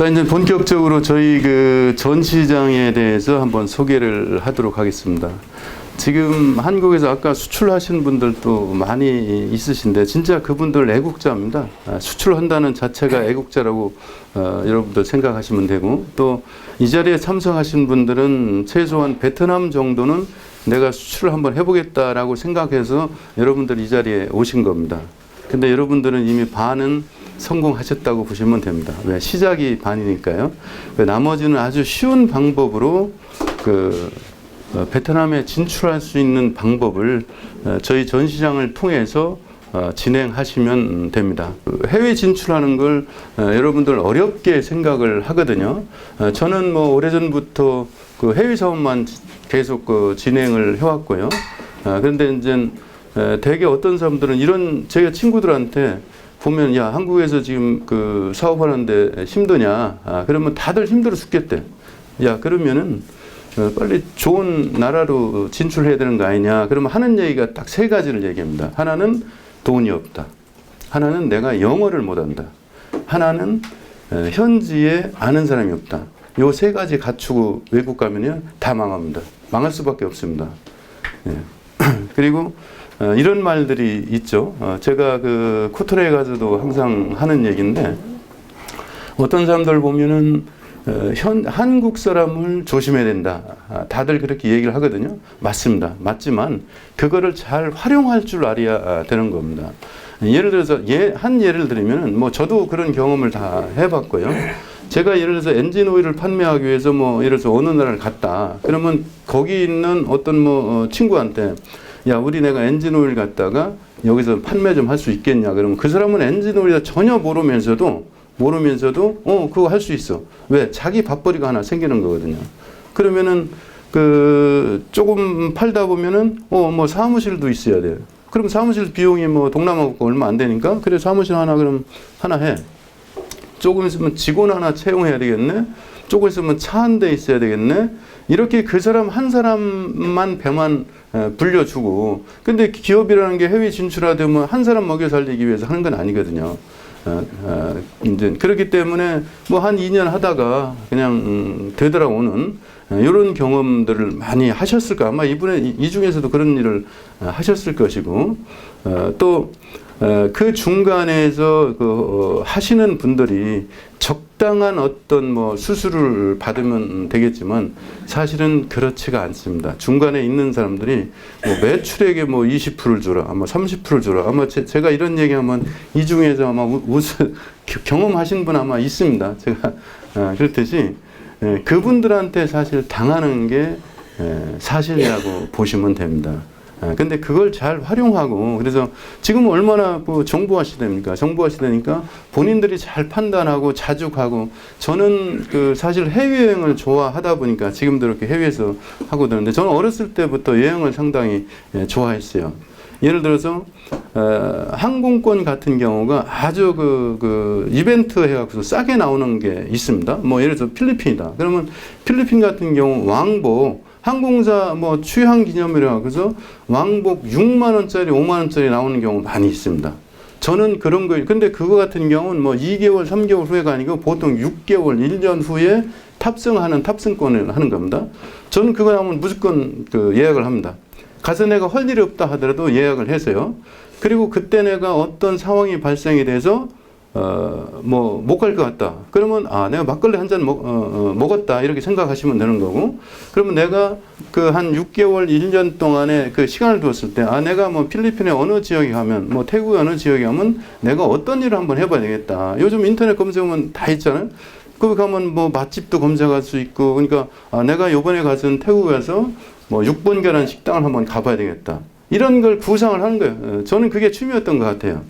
자, 이제 본격적으로 저희 그 전시장에 대해서 한번 소개를 하도록 하겠습니다. 지금 한국에서 아까 수출하신 분들도 많이 있으신데 진짜 그분들 애국자입니다. 아, 수출한다는 자체가 애국자라고 어, 여러분들 생각하시면 되고 또 이 자리에 참석하신 분들은 최소한 베트남 정도는 내가 수출을 한번 해보겠다라고 생각해서 여러분들 이 자리에 오신 겁니다. 근데 여러분들은 이미 반은 성공하셨다고 보시면 됩니다. 왜? 시작이 반이니까요. 왜? 나머지는 아주 쉬운 방법으로 그 어, 베트남에 진출할 수 있는 방법을 어, 저희 전시장을 통해서 어, 진행하시면 됩니다. 그 해외 진출하는 걸 어, 여러분들 어렵게 생각을 하거든요. 어, 저는 뭐 오래전부터 그 해외 사업만 계속 그 진행을 해왔고요. 어, 그런데 이제 에, 대개 어떤 사람들은 이런 제가 친구들한테 보면 야 한국에서 지금 그 사업하는데 힘드냐? 아, 그러면 다들 힘들어 죽겠대. 야 그러면은 어, 빨리 좋은 나라로 진출해야 되는 거 아니냐? 그러면 하는 얘기가 딱 세 가지를 얘기합니다. 하나는 돈이 없다. 하나는 내가 영어를 못한다. 하나는 어, 현지에 아는 사람이 없다. 요 세 가지 갖추고 외국 가면요 다 망합니다. 망할 수밖에 없습니다. 예. 그리고 어, 이런 말들이 있죠. 어, 제가 그 코트레에 가서도 항상 하는 얘기인데 어떤 사람들 보면은 어, 현 한국 사람을 조심해야 된다. 아, 다들 그렇게 얘기를 하거든요. 맞습니다. 맞지만 그거를 잘 활용할 줄 알아야 아, 되는 겁니다. 예를 들어서 예, 한 예를 들면은 뭐 저도 그런 경험을 다 해봤고요. 제가 예를 들어서 엔진 오일을 판매하기 위해서 뭐 예를 들어서 어느 나라를 갔다. 그러면 거기 있는 어떤 뭐 어, 친구한테 야 우리 내가 엔진 오일 갖다가 여기서 판매 좀 할 수 있겠냐? 그러면 그 사람은 엔진 오일을 전혀 모르면서도 모르면서도 어 그거 할 수 있어. 왜? 자기 밥벌이가 하나 생기는 거거든요. 그러면은 그 조금 팔다 보면은 어 뭐 사무실도 있어야 돼요. 그럼 사무실 비용이 뭐 동남아가 얼마 안 되니까 그래 사무실 하나 그럼 하나 해. 조금 있으면 직원 하나 채용해야 되겠네. 조금 있으면 차 한 대 있어야 되겠네. 이렇게 그 사람 한 사람만 배만 에, 불려주고. 근데 기업이라는 게 해외 진출하되면 한 사람 먹여 살리기 위해서 하는 건 아니거든요. 어, 어, 이제 그렇기 때문에 뭐 한 2년 하다가 그냥 음, 되돌아오는 이런 경험들을 많이 하셨을까 아마 이분의 이- 이 중에서도 그런 일을 어, 하셨을 것이고 어, 또 어, 그 중간에서 그 어, 하시는 분들이 적 당한 어떤 뭐 수술을 받으면 되겠지만 사실은 그렇지가 않습니다. 중간에 있는 사람들이 뭐 매출액의 뭐 20%를 줘라, 아마 30%를 줘라. 아마 제, 제가 이런 얘기하면 이 중에서 아마 우- 웃을 경험하신 분 아마 있습니다. 제가 어, 그렇듯이 예, 그분들한테 사실 당하는 게 예, 사실이라고 보시면 됩니다. 아, 근데 그걸 잘 활용하고 그래서 지금 얼마나 그 정보화 시대입니까? 정보화 시대니까 본인들이 잘 판단하고 자죽하고 저는 그 사실 해외 여행을 좋아하다 보니까 지금도 이렇게 해외에서 하고 되는데 저는 어렸을 때부터 여행을 상당히 예, 좋아했어요. 예를 들어서 어, 항공권 같은 경우가 아주 그, 그 이벤트 해갖고서 싸게 나오는 게 있습니다. 뭐 예를 들어서 필리핀이다. 그러면 필리핀 같은 경우 왕복 항공사 뭐 취향 기념이라 그래서 왕복 6만 원짜리, 5만 원짜리 나오는 경우 많이 있습니다. 저는 그런 거 근데 그거 같은 경우는 뭐 2개월, 3개월 후에가 아니고 보통 6개월, 1년 후에 탑승하는 탑승권을 하는 겁니다. 저는 그거 나오면 무조건 그 예약을 합니다. 가서 내가 할 일이 없다 하더라도 예약을 해서요. 그리고 그때 내가 어떤 상황이 발생이 돼서 어 뭐 못 갈 것 같다. 그러면 아 내가 막걸리 한 잔 먹, 어, 어, 먹었다 이렇게 생각하시면 되는 거고. 그러면 내가 그 한 6개월, 1년 동안에 그 시간을 두었을 때 아 내가 뭐 필리핀의 어느 지역에 가면 뭐 태국의 어느 지역에 가면 내가 어떤 일을 한번 해봐야 되겠다. 요즘 인터넷 검색하면 다 있잖아요. 거기 가면 뭐 맛집도 검색할 수 있고 그러니까 아 내가 요번에 가서 뭐 6번 계란 식당을 한번 가봐야 되겠다. 이런 걸 구상을 하는 거예요. 어, 저는 그게 취미였던 것 같아요.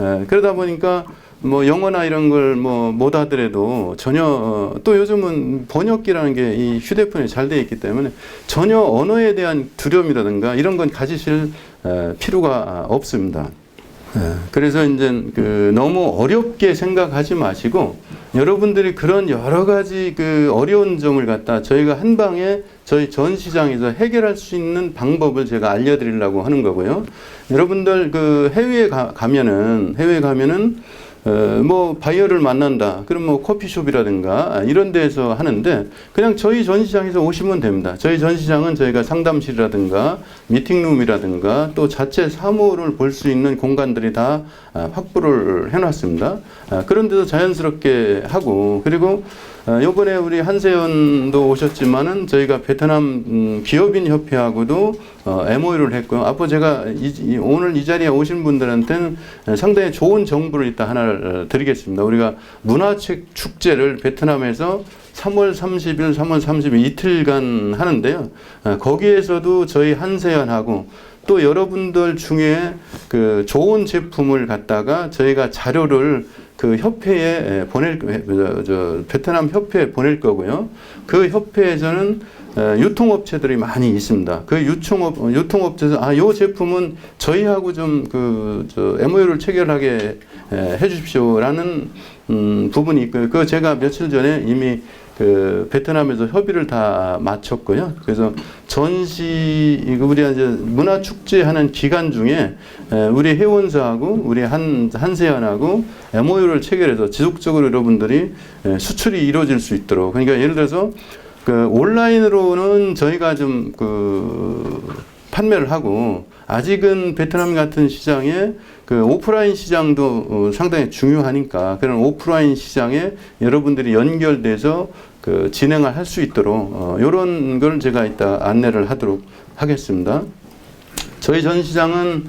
에, 그러다 보니까 뭐 영어나 이런 걸 뭐 못 하더라도 전혀 어, 또 요즘은 번역기라는 게 이 휴대폰에 잘 되어 있기 때문에 전혀 언어에 대한 두려움이라든가 이런 건 가지실 에, 필요가 없습니다. 예, 그래서 이제 그 너무 어렵게 생각하지 마시고 여러분들이 그런 여러 가지 그 어려운 점을 갖다 저희가 한 방에 저희 전 시장에서 해결할 수 있는 방법을 제가 알려드리려고 하는 거고요. 여러분들 그 해외에 가, 가면은 해외에 가면은 어, 뭐 바이어를 만난다. 그럼 뭐 커피숍이라든가 이런 데에서 하는데 그냥 저희 전시장에서 오시면 됩니다. 저희 전시장은 저희가 상담실이라든가 미팅룸이라든가 또 자체 사무를 볼 수 있는 공간들이 다 아, 확보를 해놨습니다. 아, 그런 데도 자연스럽게 하고 그리고 어, 요번에 우리 한세연도 오셨지만은 저희가 베트남 음, 기업인 협회하고도 어, MOU를 했고요. 앞으로 제가 이, 이- 오늘 이 자리에 오신 분들한테는 상당히 좋은 정보를 이따 하나를 어, 드리겠습니다. 우리가 문화책 축제를 베트남에서 3월 30일, 3월 30일 이틀간 하는데요. 어, 거기에서도 저희 한세연하고 또 여러분들 중에 그 좋은 제품을 갖다가 저희가 자료를 그 협회에 에, 보낼 거- 저, 저 베트남 협회에 보낼 거고요. 그 협회에서는 에, 유통업체들이 많이 있습니다. 그 유통업 유통업체에서 아요 제품은 저희하고 좀 그저 MOU를 체결하게 에, 해주십시오라는 음, 부분이 있고요. 그 제가 며칠 전에 이미 그 베트남에서 협의를 다 마쳤고요. 그래서 전시 우리 이제 문화 축제 하는 기간 중에 에, 우리 회원사하고 우리 한 한세연하고 MOU를 체결해서 지속적으로 여러분들이 에, 수출이 이루어질 수 있도록 그러니까 예를 들어서 그 온라인으로는 저희가 좀 그 판매를 하고 아직은 베트남 같은 시장에 그 오프라인 시장도 어, 상당히 중요하니까 그런 오프라인 시장에 여러분들이 연결돼서 그 진행을 할 수 있도록 어, 이런 걸 제가 이따 안내를 하도록 하겠습니다. 저희 전시장은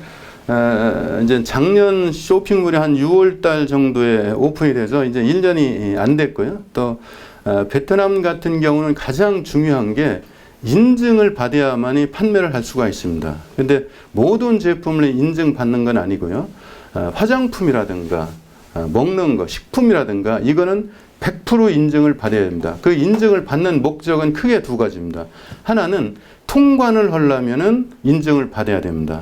에, 이제 작년 쇼핑몰이 한 6월 달 정도에 오픈이 돼서 이제 1년이 안 됐고요. 또 어, 베트남 같은 경우는 가장 중요한 게 인증을 받아야만이 판매를 할 수가 있습니다. 근데 모든 제품을 인증받는 건 아니고요. 어, 화장품이라든가 어, 먹는 거, 식품이라든가 이거는 100% 인증을 받아야 됩니다. 그 인증을 받는 목적은 크게 두 가지입니다. 하나는 통관을 하려면은 인증을 받아야 됩니다.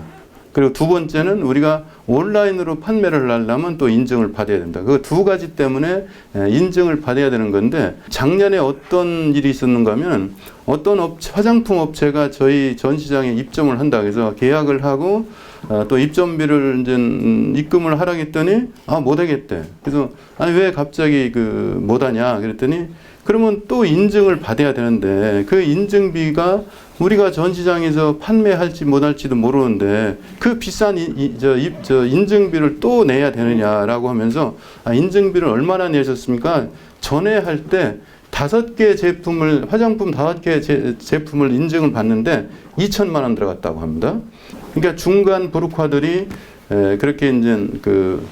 그리고 두 번째는 우리가 온라인으로 판매를 하려면 또 인증을 받아야 된다. 그 두 가지 때문에 에, 인증을 받아야 되는 건데 작년에 어떤 일이 있었는가 하면 어떤 업체, 화장품 업체가 저희 전시장에 입점을 한다 그래서 계약을 하고 어, 또 입점비를 이제 음, 입금을 하라 했더니 아 못 하겠대. 그래서 아니 왜 갑자기 그 못 하냐 그랬더니 그러면 또 인증을 받아야 되는데 그 인증비가 우리가 전시장에서 판매할지 못할지도 모르는데 그 비싼 이, 이- 저, 이- 저 인증비를 또 내야 되느냐라고 하면서 아, 인증비를 얼마나 내셨습니까? 전에 할 때 다섯 개 제품을 화장품 다섯 개 제, 제품을 인증을 받는데 2천만 원 들어갔다고 합니다. 그러니까 중간 브로커들이 에, 그렇게 이제 그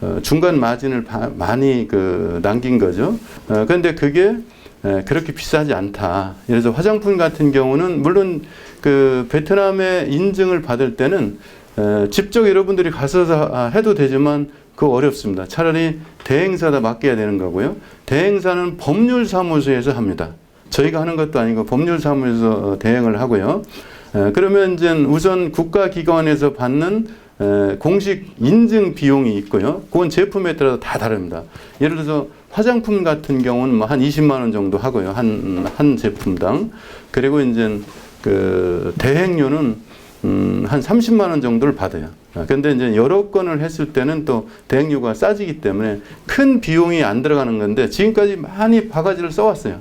어, 중간 마진을 바- 많이 그 남긴 거죠. 어, 그런데 그게 에, 그렇게 비싸지 않다. 그래서 화장품 같은 경우는 물론 그 베트남에 인증을 받을 때는 에, 직접 여러분들이 가서 아, 해도 되지만 그거 어렵습니다. 차라리 대행사다 맡겨야 되는 거고요. 대행사는 법률사무소에서 합니다. 저희가 하는 것도 아니고 법률사무소에서 어, 대행을 하고요. 에, 그러면 이제 우선 국가기관에서 받는 에, 공식 인증 비용이 있고요. 그건 제품에 따라서 다 다릅니다. 예를 들어서 화장품 같은 경우는 뭐 한 20만 원 정도 하고요. 한, 한 제품당. 그리고 이제 그 대행료는 음, 한 30만 원 정도를 받아요. 아, 근데 이제 여러 건을 했을 때는 또 대행료가 싸지기 때문에 큰 비용이 안 들어가는 건데 지금까지 많이 바가지를 써왔어요.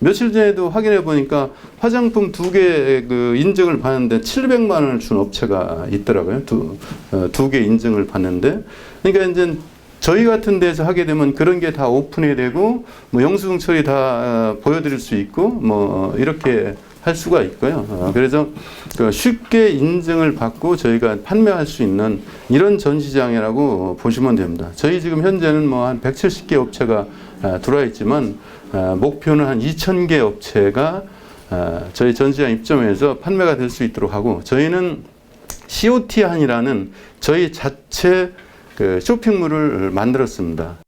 며칠 전에도 확인해 보니까 화장품 두 개 그 인증을 받는데 700만 원을 준 업체가 있더라고요. 두두개 인증을 받는데 그러니까 이제 저희 같은 데서 하게 되면 그런 게 다 오픈이 되고 뭐 영수증 처리 다 어, 보여드릴 수 있고 뭐 이렇게 할 수가 있고요. 어, 그래서 그 쉽게 인증을 받고 저희가 판매할 수 있는 이런 전시장이라고 보시면 됩니다. 저희 지금 현재는 뭐 한 170개 업체가 아, 들어와 있지만 아, 목표는 한 2,000개 업체가 아, 저희 전시장 입점해서 판매가 될 수 있도록 하고 저희는 COT 한이라는 저희 자체 그 쇼핑몰을 만들었습니다.